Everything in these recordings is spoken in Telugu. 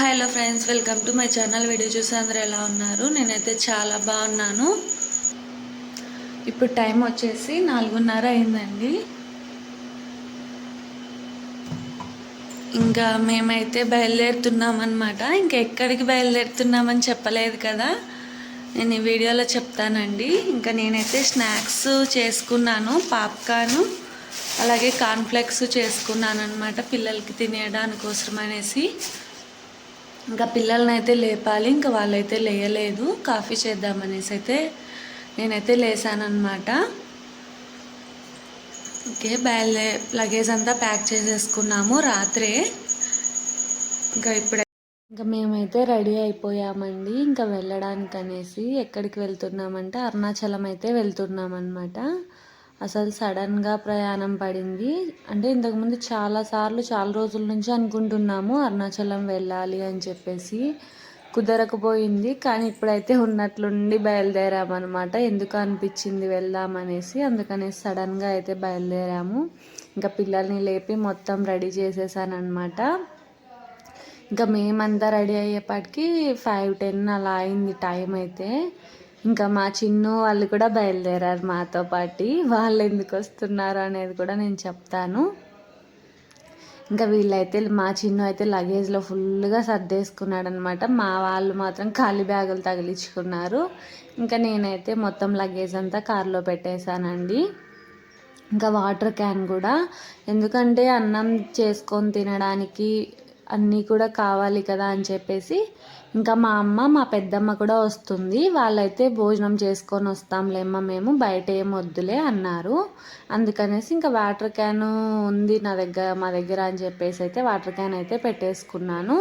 Hello friends welcome to my channel video చూసి అందరూ ఎలా ఉన్నారు? నేనైతే చాలా బాగున్నాను. ఇప్పుడు టైం వచ్చేసి నాలుగున్నర అయిందండి. ఇంకా మేమైతే బయలుదేరుతున్నాం అనమాట ఇంకా ఎక్కడికి బయలుదేరుతున్నామని చెప్పలేదు కదా. నేను ఈ వీడియోలో చెప్తానండి. ఇంకా నేనైతే స్నాక్స్ చేసుకున్నాను పాప్కార్న్ అలాగే కార్న్ఫ్లెక్స్ చేసుకున్నాను అనమాట పిల్లలకి తినేయడానికి కోసం అనేసి ఇంకా పిల్లల్ని అయితే లేపాలి ఇంకా వాళ్ళైతే లేయలేదు. కాఫీ చేద్దామనేసి అయితే నేనైతే లేసానమాట ఓకే బయలుదే లగేజ్ అంతా ప్యాక్ చేసేసుకున్నాము రాత్రే. ఇంకా ఇప్పుడు ఇంకా మేమైతే రెడీ అయిపోయామండి. ఇంకా వెళ్ళడానికి అనేసి ఎక్కడికి వెళ్తున్నామంటే అరుణాచలం అయితే వెళ్తున్నాం అనమాట అసలు సడన్గా ప్రయాణం పడింది. అంటే ఇంతకుముందు చాలా సార్లు చాలా రోజుల నుంచి అనుకుంటున్నాము అరుణాచలం వెళ్ళాలి అని చెప్పేసి కుదరకపోయింది. కానీ ఇప్పుడైతే ఉన్నట్లుండి బయలుదేరామన్నమాట. ఎందుకు అనిపించింది వెళ్దామనేసి అందుకనేసి సడన్గా అయితే బయలుదేరాము. ఇంకా పిల్లల్ని లేపి మొత్తం రెడీ చేసేసానమాట ఇంకా మేమంతా రెడీ అయ్యేపాటికి ఫైవ్ టెన్ అలా అయింది టైం అయితే. ఇంకా మా చిన్ను వాళ్ళు కూడా బయలుదేరారు మాతో పాటు. వాళ్ళు ఎందుకు వస్తున్నారు అనేది కూడా నేను చెప్తాను. ఇంకా వీళ్ళైతే మా చిన్ను అయితే లగేజ్లో ఫుల్గా సర్దేసుకున్నాడు అనమాట మా వాళ్ళు మాత్రం ఖాళీ బ్యాగులు తగిలించుకున్నారు. ఇంకా నేనైతే మొత్తం లగేజ్ అంతా కారులో పెట్టేశానండి. ఇంకా వాటర్ క్యాన్ కూడా. ఎందుకంటే అన్నం చేసుకొని తినడానికి అన్నీ కూడా కావాలి కదా అని చెప్పేసి ఇంకా మా అమ్మ మా పెద్దమ్మ కూడా వస్తుంది. వాళ్ళైతే భోజనం చేసుకొని వస్తాంలేమ్మ మేము బయట ఏం వద్దులే అన్నారు. అందుకనేసి ఇంకా వాటర్ క్యాన్ ఉంది నా దగ్గర మా దగ్గర అని చెప్పేసి అయితే వాటర్ క్యాన్ అయితే పెట్టేసుకున్నాను.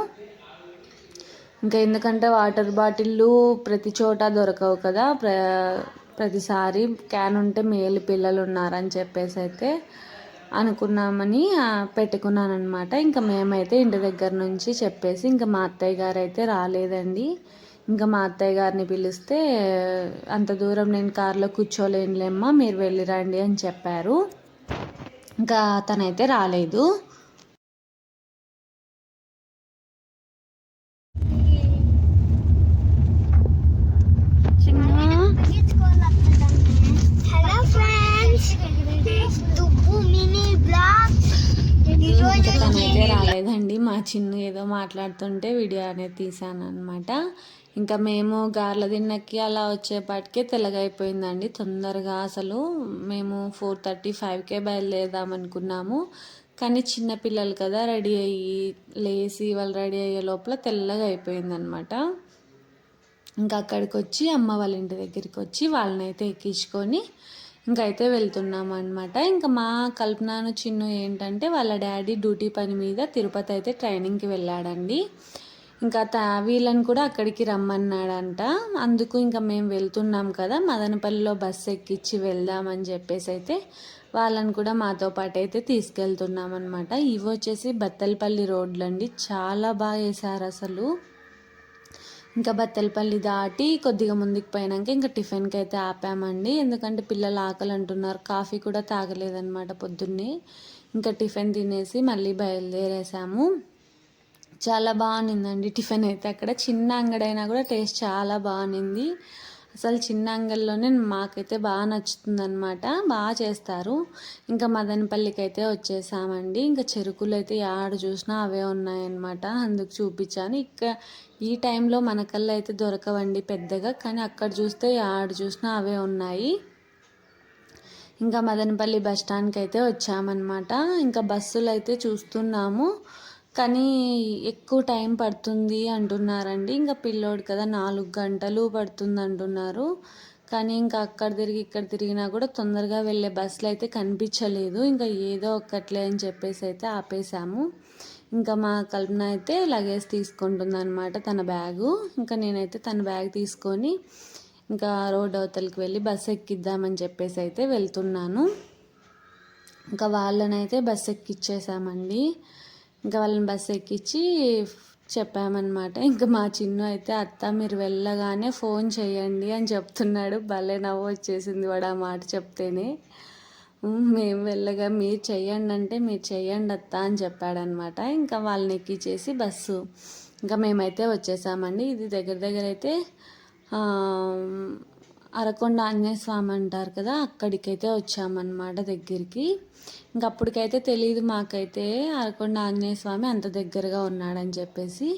ఇంకా ఎందుకంటే వాటర్ బాటిళ్ళు ప్రతి చోట దొరకవు కదా. ప్ర ప్రతిసారి క్యాన్ ఉంటే మేలు పిల్లలు ఉన్నారని చెప్పేసి అయితే అనుకున్నామని పెట్టుకున్నాను అనమాట ఇంకా మేమైతే ఇంటి దగ్గర నుంచి చెప్పేసి ఇంకా మా అత్తయ్య గారు అయితే రాలేదండి. ఇంకా మా అత్తయ్య గారిని పిలిస్తే అంత దూరం నేను కారులో కూర్చోలేనులేమ్మా మీరు వెళ్ళిరండి అని చెప్పారు. ఇంకా తనైతే రాలేదు తనైతే రాలేదండి మా చిన్న ఏదో మాట్లాడుతుంటే వీడియో అనేది తీసాను అనమాట ఇంకా మేము గార్ల తిన్నకి అలా వచ్చేపాటికే తెల్లగైపోయిందండి. తొందరగా అసలు మేము ఫోర్ థర్టీ ఫైవ్కే బయలుదేరదాం అనుకున్నాము కానీ చిన్నపిల్లలు కదా రెడీ అయ్యి లేచి వాళ్ళు రెడీ అయ్యే లోపల తెల్లగా అయిపోయిందనమాట ఇంకా అక్కడికి వచ్చి అమ్మ వాళ్ళ ఇంటి దగ్గరికి వచ్చి వాళ్ళని అయితే ఎక్కించుకొని ఇంకైతే వెళ్తున్నాం అనమాట ఇంకా మా కల్పనాను చిన్ను ఏంటంటే వాళ్ళ డాడీ డ్యూటీ పని మీద తిరుపతి అయితే ట్రైనింగ్కి వెళ్ళాడండి. ఇంకా తా వీళ్ళని కూడా అక్కడికి రమ్మన్నాడంట. అందుకు ఇంకా మేము వెళ్తున్నాం కదా మదనపల్లిలో బస్సు ఎక్కించి వెళ్దామని చెప్పేసి అయితే వాళ్ళని కూడా మాతో పాటు అయితే తీసుకెళ్తున్నాం అనమాట ఇవి వచ్చేసి బత్తలపల్లి రోడ్లు అండి చాలా బాగా వేశారు అసలు ఇంకా బత్తలపల్లి దాటి కొద్దిగా ముందుకు పోయినాక ఇంకా టిఫిన్కి అయితే ఆపామండి. ఎందుకంటే పిల్లలు ఆకలి అంటున్నారు. కాఫీ కూడా తాగలేదన్నమాట పొద్దున్నే. ఇంకా టిఫిన్ తినేసి మళ్ళీ బయలుదేరేసాము. చాలా బాగుండిందండి టిఫిన్ అయితే అక్కడ. చిన్న అంగడైనా కూడా టేస్ట్ చాలా బాగుంది అసలు చిన్న అంగల్లోనే మాకైతే బాగా నచ్చుతుంది అనమాట బాగా చేస్తారు. ఇంకా మదనపల్లికి అయితే వచ్చేసామండి. ఇంకా చెరుకులు అయితే ఆడ చూసినా అవే ఉన్నాయన్నమాట. అందుకు చూపించాను. ఇక ఈ టైంలో మనకల్లా అయితే దొరకవండి పెద్దగా కానీ అక్కడ చూస్తే ఆడ చూసినా అవే ఉన్నాయి. ఇంకా మదనపల్లి బస్ స్టాండ్కి అయితే వచ్చామన్నమాట. ఇంకా బస్సులు అయితే చూస్తున్నాము. కానీ ఎక్కువ టైం పడుతుంది అంటున్నారండి. ఇంకా పిల్లోడు కదా నాలుగు గంటలు పడుతుంది అంటున్నారు. కానీ ఇంకా అక్కడ తిరిగి ఇక్కడ తిరిగినా కూడా తొందరగా వెళ్ళే బస్సులు అయితే కనిపించలేదు. ఇంకా ఏదో ఒక్కట్లే అని చెప్పేసి అయితే ఆపేసాము ఇంకా మా కల్పన అయితే లగేజ్ తీసుకుంటుంది అనమాట తన బ్యాగు. ఇంకా నేనైతే తన బ్యాగ్ తీసుకొని ఇంకా రోడ్ అవతలకి వెళ్ళి బస్సు ఎక్కిద్దామని చెప్పేసి అయితే వెళ్తున్నాను. ఇంకా వాళ్ళనైతే బస్సు ఎక్కిచ్చేసామండి. ఇంకా వాళ్ళని బస్సు ఎక్కించి చెప్పామన్నమాట. ఇంకా మా చిన్ను అయితే అత్త మీరు వెళ్ళగానే ఫోన్ చేయండి అని చెప్తున్నాడు. భలే నవ్వు వచ్చేసింది వాడు ఆ మాట చెప్తేనే. మేము వెళ్ళగా మీరు చెయ్యండి అంటే మీరు చెయ్యండి అత్త అని చెప్పాడనమాట ఇంకా వాళ్ళని ఎక్కించేసి బస్సు. ఇంకా మేమైతే వచ్చేసామండి. ఇది దగ్గర దగ్గర అయితే అరకొండ ఆంజనేయ స్వామి అంటారు కదా అక్కడికైతే వచ్చామన్నమాట దగ్గరికి. ఇంకప్పటికైతే తెలియదు మాకైతే అరకొండ ఆంజనేయ స్వామి అంత దగ్గరగా ఉన్నాడని చెప్పేసి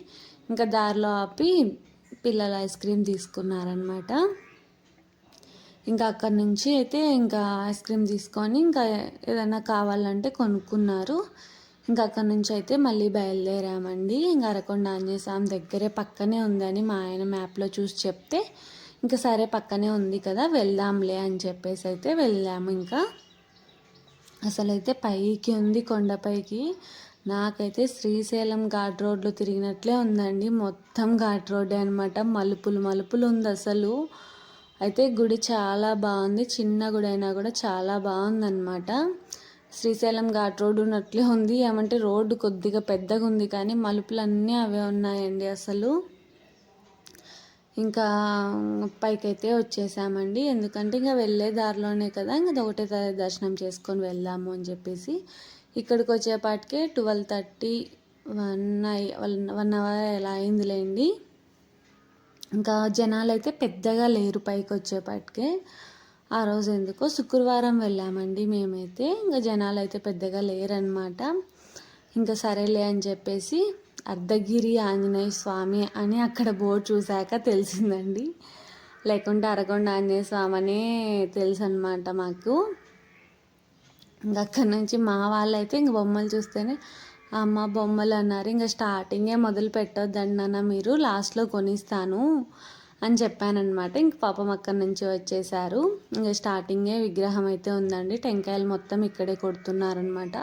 ఇంకా దారిలో ఆపి పిల్లలు ఐస్ క్రీమ్ తీసుకున్నారనమాట ఇంకా అక్కడి నుంచి అయితే ఇంకా ఐస్ క్రీమ్ తీసుకొని ఇంకా ఏదైనా కావాలంటే కొనుక్కున్నారు. ఇంకా అక్కడి నుంచి అయితే మళ్ళీ బయలుదేరామండి. ఇంకా అరకొండ ఆంజనేయ స్వామి దగ్గరే పక్కనే ఉందని మా ఆయన మ్యాప్లో చూసి చెప్తే ఇంకా సరే పక్కనే ఉంది కదా వెళ్దాంలే అని చెప్పేసి అయితే వెళ్ళాము ఇంకా. అసలు అయితే పైకి ఉంది కొండపైకి. నాకైతే శ్రీశైలం ఘాట్ రోడ్లు తిరిగినట్లే ఉందండి. మొత్తం ఘాట్ రోడ్డే అనమాట మలుపులు మలుపులు ఉంది అసలు. అయితే గుడి చాలా బాగుంది. చిన్న గుడి అయినా కూడా చాలా బాగుందన్నమాట. శ్రీశైలం ఘాట్ రోడ్ ఉన్నట్లే ఉంది. ఏమంటే రోడ్డు కొద్దిగా పెద్దగా ఉంది కానీ మలుపులు అన్నీ అవే ఉన్నాయండి అసలు. ఇంకా పైకైతే వచ్చేసామండి. ఎందుకంటే ఇంకా వెళ్ళే దారిలోనే కదా ఇంకా ఒకటే దర్శనం చేసుకొని వెళ్దాము అని చెప్పేసి ఇక్కడికి వచ్చేపాటికే ట్వెల్వ్ థర్టీ వన్ అయి వన్ అవర్ ఎలా అయిందిలేండి. ఇంకా జనాలు అయితే పెద్దగా లేరు పైకి వచ్చేపాటికే ఆ రోజు ఎందుకో శుక్రవారం వెళ్ళామండి మేమైతే. ఇంకా జనాలు అయితే పెద్దగా లేరనమాట ఇంకా సరేలే అని చెప్పేసి అర్ధగిరి ఆంజనేయ స్వామి అని అక్కడ బోర్డు చూశాక తెలిసిందండి. లేకుంటే అరగొండ ఆంజనేయ స్వామి అనే తెలుసు అనమాట మాకు. ఇంకా అక్కడి నుంచి మా వాళ్ళు అయితే ఇంక బొమ్మలు చూస్తేనే అమ్మ బొమ్మలు అన్నారు. ఇంకా స్టార్టింగే మొదలు పెట్టొద్దండి నాన్న మీరు లాస్ట్లో కొనిస్తాను అని చెప్పానమాట ఇంక పాపం అక్కడి నుంచి వచ్చేసారు ఇంకా స్టార్టింగే విగ్రహం అయితే ఉందండి. టెంకాయలు మొత్తం ఇక్కడే కొడుతున్నారనమాట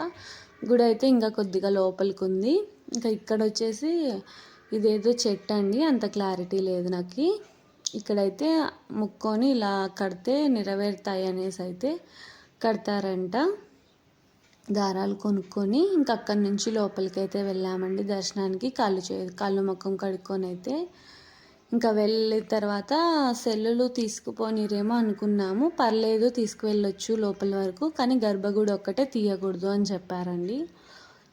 గుడి అయితే ఇంకా కొద్దిగా లోపలికి ఉంది ఇంకా ఇక్కడ వచ్చేసి ఇదేదో చెట్టు అండి అంత క్లారిటీ లేదు నాకు. ఇక్కడైతే ముక్కొని ఇలా కడితే నెరవేరుతాయి అనేసి అయితే కడతారంట. దారాలు కొనుక్కొని ఇంక అక్కడి నుంచి లోపలికి అయితే వెళ్ళామండి దర్శనానికి. కాళ్ళు చే కాళ్ళు ముఖం కడుక్కొని అయితే ఇంకా వెళ్ళిన తర్వాత సెల్లులు తీసుకుపోనిరేమో అనుకున్నాము. పర్లేదు తీసుకువెళ్ళొచ్చు లోపల వరకు కానీ గర్భగుడి ఒక్కటే తీయకూడదు అని చెప్పారండి.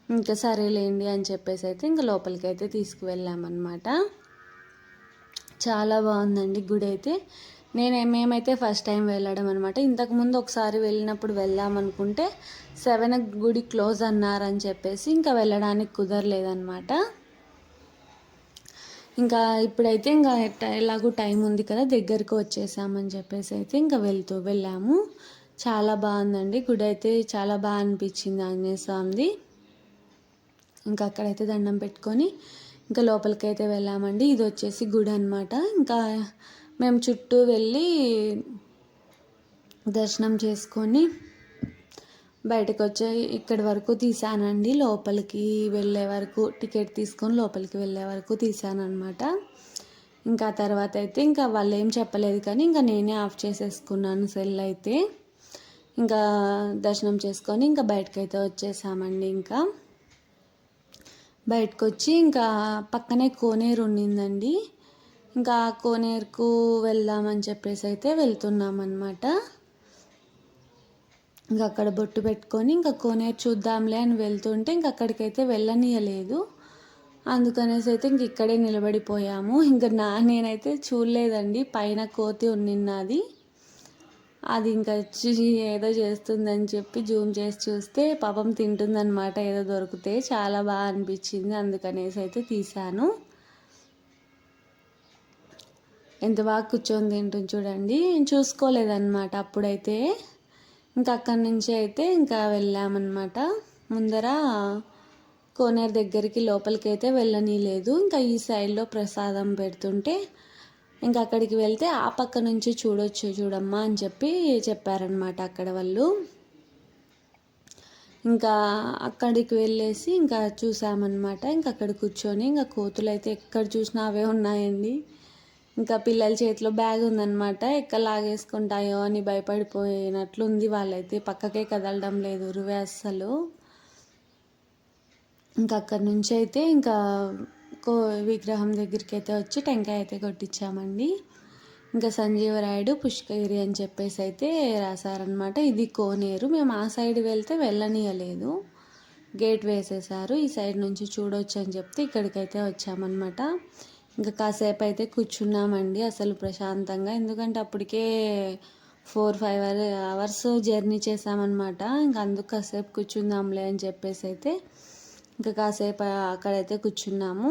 ఇంకా సరేలేండి అని చెప్పేసి అయితే ఇంకా లోపలికి అయితే తీసుకువెళ్ళామన్నమాట. చాలా బాగుందండి గుడి అయితే. నేను మేమైతే ఫస్ట్ టైం వెళ్ళడం అనమాట ఇంతకుముందు ఒకసారి వెళ్ళినప్పుడు వెళ్ళామనుకుంటే సెవెన్ గుడి క్లోజ్ అన్నారని చెప్పేసి ఇంకా వెళ్ళడానికి కుదరలేదన్నమాట. ఇంకా ఇప్పుడైతే ఇంకా ఎలాగో టైం ఉంది కదా దగ్గరకు వచ్చేసామని చెప్పేసి అయితే ఇంకా వెళ్తూ వెళ్ళాము. చాలా బాగుందండి గుడి అయితే. చాలా బాగా అనిపించింది ఆంజనేయ స్వామిది. ఇంకా అక్కడైతే దండం పెట్టుకొని ఇంకా లోపలికైతే వెళ్ళామండి. ఇది వచ్చేసి గుడి అనమాట ఇంకా మేము చుట్టూ వెళ్ళి దర్శనం చేసుకొని బయటకు వచ్చే ఇక్కడి వరకు తీసానండి లోపలికి వెళ్ళే వరకు టికెట్ తీసుకొని లోపలికి వెళ్ళే వరకు తీసానమాట ఇంకా తర్వాత అయితే ఇంకా వాళ్ళు ఏం చెప్పలేదు కానీ ఇంకా నేనే ఆఫ్ చేసేసుకున్నాను సెల్ అయితే. ఇంకా దర్శనం చేసుకొని ఇంకా బయటకైతే వచ్చేసామండి ఇంకా. బయటకు వచ్చి ఇంకా పక్కనే కోనేరు ఉండిందండి. ఇంకా ఆ కోనేరుకు వెళ్దామని చెప్పేసి అయితే వెళ్తున్నాం అనమాట ఇంకా అక్కడ బొట్టు పెట్టుకొని ఇంకా కోనేరు చూద్దాంలే అని వెళ్తుంటే ఇంక అక్కడికైతే వెళ్ళనీయలేదు. అందుకనేసి అయితే ఇంక ఇక్కడే నిలబడిపోయాము. ఇంకా నా నేనైతే చూడలేదండి. పైన కోతి ఉన్నిన్నది అది ఇంకా వచ్చి ఏదో చేస్తుందని చెప్పి జూమ్ చేసి చూస్తే పాపం తింటుందన్నమాట ఏదో దొరికితే చాలా బాగా అనిపించింది అందుకనేసి అయితే తీశాను. ఎంత బాగా కూర్చొని తింటుంది చూడండి. చూసుకోలేదన్నమాట అప్పుడైతే. ఇంకా అక్కడి నుంచి అయితే ఇంకా వెళ్ళామన్నమాట. ముందర కోనేరు దగ్గరికి లోపలికి అయితే వెళ్ళనీలేదు. ఇంకా ఈ సైడ్లో ప్రసాదం పెడుతుంటే ఇంకా అక్కడికి వెళ్తే ఆ పక్క నుంచి చూడొచ్చు చూడమ్మా అని చెప్పి చెప్పారనమాట అక్కడ వాళ్ళు. ఇంకా అక్కడికి వెళ్ళేసి ఇంకా చూసామన్నమాట. ఇంకా అక్కడ కూర్చొని ఇంకా కోతులు అయితే ఎక్కడ చూసినా అవే ఉన్నాయండి. ఇంకా పిల్లల చేతిలో బ్యాగ్ ఉందన్నమాట. ఎక్కడ లాగేసుకుంటాయో అని భయపడిపోయినట్లుంది వాళ్ళైతే. పక్కకే కదలడం లేదు ఉరువే అస్సలు. ఇంకా అక్కడి నుంచి అయితే ఇంకా కో విగ్రహం దగ్గరికి అయితే వచ్చి టెంకాయ అయితే కొట్టించామండి ఇంకా సంజీవరాయుడు పుష్కగిరి అని చెప్పేసి అయితే రాశారనమాట ఇది కోనేరు. మేము ఆ సైడ్ వెళ్తే వెళ్ళనీయలేదు. గేట్ వేసేసారు ఈ సైడ్ నుంచి చూడొచ్చు అని చెప్తే ఇక్కడికైతే వచ్చామన్నమాట. ఇంకా కాసేపు అయితే కూర్చున్నామండి అసలు ప్రశాంతంగా. ఎందుకంటే అప్పటికే ఫోర్ ఫైవ్ అవర్స్ జర్నీ చేసామన్నమాట ఇంకా అందుకు కాసేపు కూర్చుందాంలే అని చెప్పేసి అయితే ఇంకా కాసేపు అక్కడైతే కూర్చున్నాము.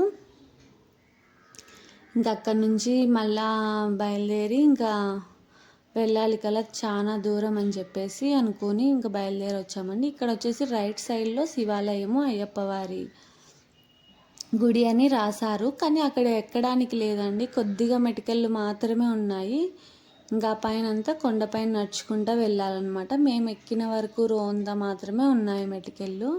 ఇంకా అక్కడి నుంచి మళ్ళా బయలుదేరి ఇంకా వెళ్ళాలి కదా చాలా దూరం అని చెప్పేసి అనుకుని ఇంకా బయలుదేరి వచ్చామండి. ఇక్కడ వచ్చేసి రైట్ సైడ్లో శివాలయము అయ్యప్పవారి గుడి అని రాశారు. కానీ అక్కడ ఎక్కడానికి లేదండి. కొద్దిగా మెటికల్లు మాత్రమే ఉన్నాయి. ఇంకా పైన అంతా కొండపైన నడుచుకుంటూ వెళ్ళాలన్నమాట. మేము ఎక్కిన వరకు రోంత మాత్రమే ఉన్నాయి మెటికెళ్ళు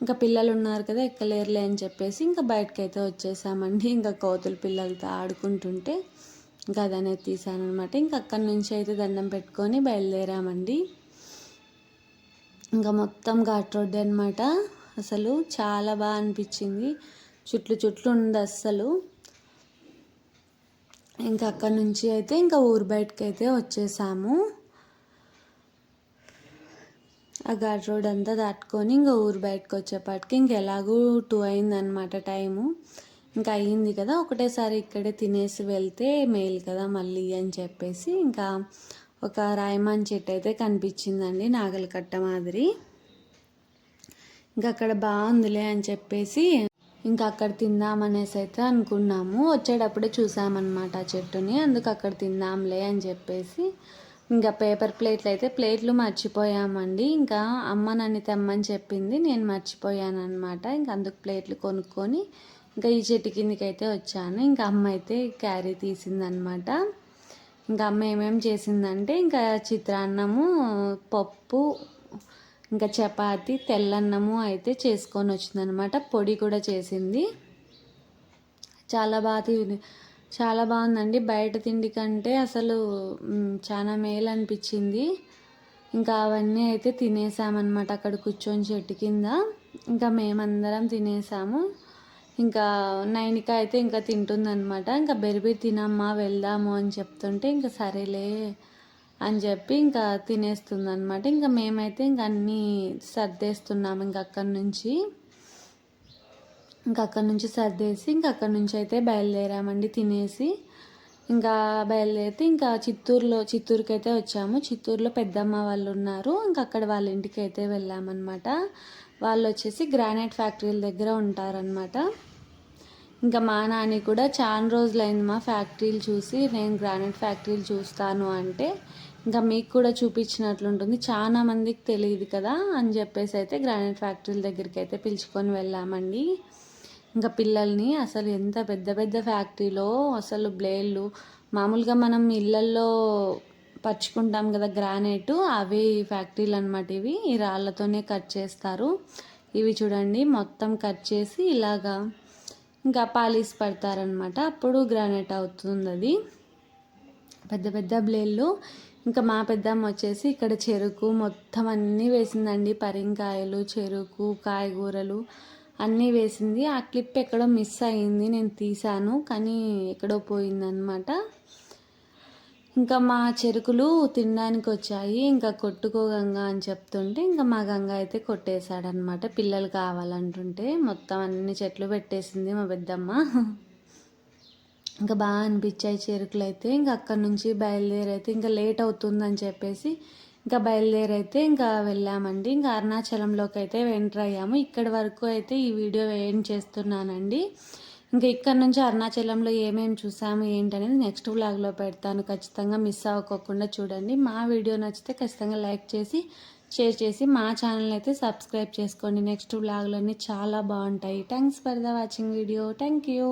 ఇంకా పిల్లలు ఉన్నారు కదా ఎక్కలేరులే అని చెప్పేసి ఇంకా బయటకైతే వచ్చేసామండి. ఇంకా కోతుల పిల్లలతో ఆడుకుంటుంటే ఇంకా అనేది తీసాను అనమాట ఇంకా అక్కడి నుంచి అయితే దండం పెట్టుకొని బయలుదేరామండి. ఇంకా మొత్తం ఘాట్ రోడ్డు అనమాట అసలు చాలా బాగా అనిపించింది. చుట్లు చుట్లు ఉంది అస్సలు. ఇంకా అక్కడి నుంచి అయితే ఇంకా ఊరు బయటకు అయితే వచ్చేసాము. ఆ ఘాట్ రోడ్ అంతా దాటుకొని ఇంకా ఊరు బయటకు వచ్చేపాటికి ఇంకెలాగూ టూ అయిందనమాట టైము. ఇంకా అయ్యింది కదా ఒకటేసారి ఇక్కడే తినేసి వెళ్తే మేలు కదా మళ్ళీ అని చెప్పేసి ఇంకా ఒక రాయమాన్ చెట్టు అయితే కనిపించిందండి నాగలకట్ట మాదిరి. ఇంకా అక్కడ బాగుందిలే అని చెప్పేసి ఇంకా అక్కడ తిందామనేసి అయితే అనుకున్నాము. వచ్చేటప్పుడే చూసామన్నమాట ఆ చెట్టుని అందుకు అక్కడ తిందాంలే అని చెప్పేసి ఇంకా పేపర్ ప్లేట్లు అయితే ప్లేట్లు మర్చిపోయామండి. ఇంకా అమ్మ నన్ను తెమ్మని చెప్పింది నేను మర్చిపోయాను అనమాట ఇంకా అందుకు ప్లేట్లు కొనుక్కొని ఇంకా ఈ చెట్టు కిందకి అయితే వచ్చాను. ఇంకా అమ్మ అయితే క్యారీ తీసిందనమాట ఇంకా అమ్మ ఏమేమి చేసిందంటే ఇంకా చిత్రాన్నము పప్పు ఇంకా చపాతి తెల్లన్నము అయితే చేసుకొని వచ్చిందనమాట పొడి కూడా చేసింది. చాలా బాగా చాలా బాగుందండి. బయట తిండి కంటే అసలు చాలా మేలు అనిపించింది ఇంకా అవన్నీ అయితే తినేసామన్నమాట అక్కడ కూర్చొని చెట్టు కింద. ఇంకా మేమందరం తినేసాము. ఇంకా నైన్కి అయితే ఇంకా తింటుందనమాట ఇంకా బెరిబి తినమ్మా వెళ్దాము అని చెప్తుంటే ఇంకా సరేలే అని చెప్పి ఇంకా తినేస్తుంది అనమాట ఇంకా మేమైతే ఇంక అన్నీ సర్దేస్తున్నాము ఇంక అక్కడి నుంచి. ఇంకా అక్కడి నుంచి సర్దేసి ఇంకా అక్కడి నుంచి అయితే బయలుదేరామండి తినేసి. ఇంకా బయలుదేరితే ఇంకా చిత్తూరులో చిత్తూరుకి అయితే వచ్చాము. చిత్తూరులో పెద్దమ్మ వాళ్ళు ఉన్నారు ఇంకా అక్కడ వాళ్ళ ఇంటికి అయితే వెళ్ళామన్నమాట. వాళ్ళు వచ్చేసి గ్రానైట్ ఫ్యాక్టరీల దగ్గర ఉంటారనమాట ఇంకా మా నాని కూడా చాలా రోజులైంది మా ఫ్యాక్టరీలు చూసి నేను గ్రానైట్ ఫ్యాక్టరీలు చూస్తాను అంటే. ఇంకా మీకు కూడా చూపించినట్లుంటుంది చాలా మందికి తెలియదు కదా అని చెప్పేసి అయితే గ్రానైట్ ఫ్యాక్టరీల దగ్గరికి అయితే పిలుచుకొని వెళ్ళామండి. ఇంకా పిల్లల్ని అసలు ఎంత పెద్ద పెద్ద ఫ్యాక్టరీలో అసలు బ్లేడ్లు మామూలుగా మనం ఇళ్ళల్లో పరుచుకుంటాం కదా గ్రానైట్ అవి ఫ్యాక్టరీలు అనమాట ఇవి. ఈ రాళ్ళతోనే కట్ చేస్తారు. ఇవి చూడండి మొత్తం కట్ చేసి ఇలాగా ఇంకా పాలిస్ పడతారనమాట అప్పుడు గ్రానైట్ అవుతుంది అది పెద్ద పెద్ద బ్లేళ్ళు ఇంకా మా పెద్దమ్మ వచ్చేసి ఇక్కడ చెరుకు మొత్తం అన్నీ వేసిందండి. పరింకాయలు చెరుకు కాయగూరలు అన్నీ వేసింది. ఆ క్లిప్ ఎక్కడో మిస్ అయింది. నేను తీసాను కానీ ఎక్కడో పోయిందనమాట ఇంకా మా చెరుకులు తినడానికి వచ్చాయి. ఇంకా కొట్టుకో గంగ అని చెప్తుంటే ఇంకా మా గంగ అయితే కొట్టేశాడనమాట పిల్లలు కావాలంటుంటే మొత్తం అన్ని చెట్లు పెట్టేసింది మా పెద్దమ్మ. ఇంకా బాగా అనిపించాయి చెరుకులు అయితే ఇంకా అక్కడి నుంచి బయలుదేరైతే ఇంకా లేట్ అవుతుందని చెప్పేసి ఇంకా బయలుదేరైతే ఇంకా వెళ్ళామండి. ఇంకా అరుణాచలంలోకి అయితే ఎంటర్ అయ్యాము. ఇక్కడి వరకు అయితే ఈ వీడియో ఏం చేస్తున్నానండి. ఇంకా ఇక్కడ నుంచి అరుణాచలంలో ఏమేమి చూసాము ఏంటనేది నెక్స్ట్ వ్లాగ్లో పెడతాను. ఖచ్చితంగా మిస్ అవ్వకోకుండా చూడండి. మా వీడియో నచ్చితే ఖచ్చితంగా లైక్ చేసి షేర్ చేసి మా ఛానల్ అయితే సబ్స్క్రైబ్ చేసుకోండి. నెక్స్ట్ వ్లాగ్లన్నీ చాలా బాగుంటాయి. Thanks for the watching video. Thank you.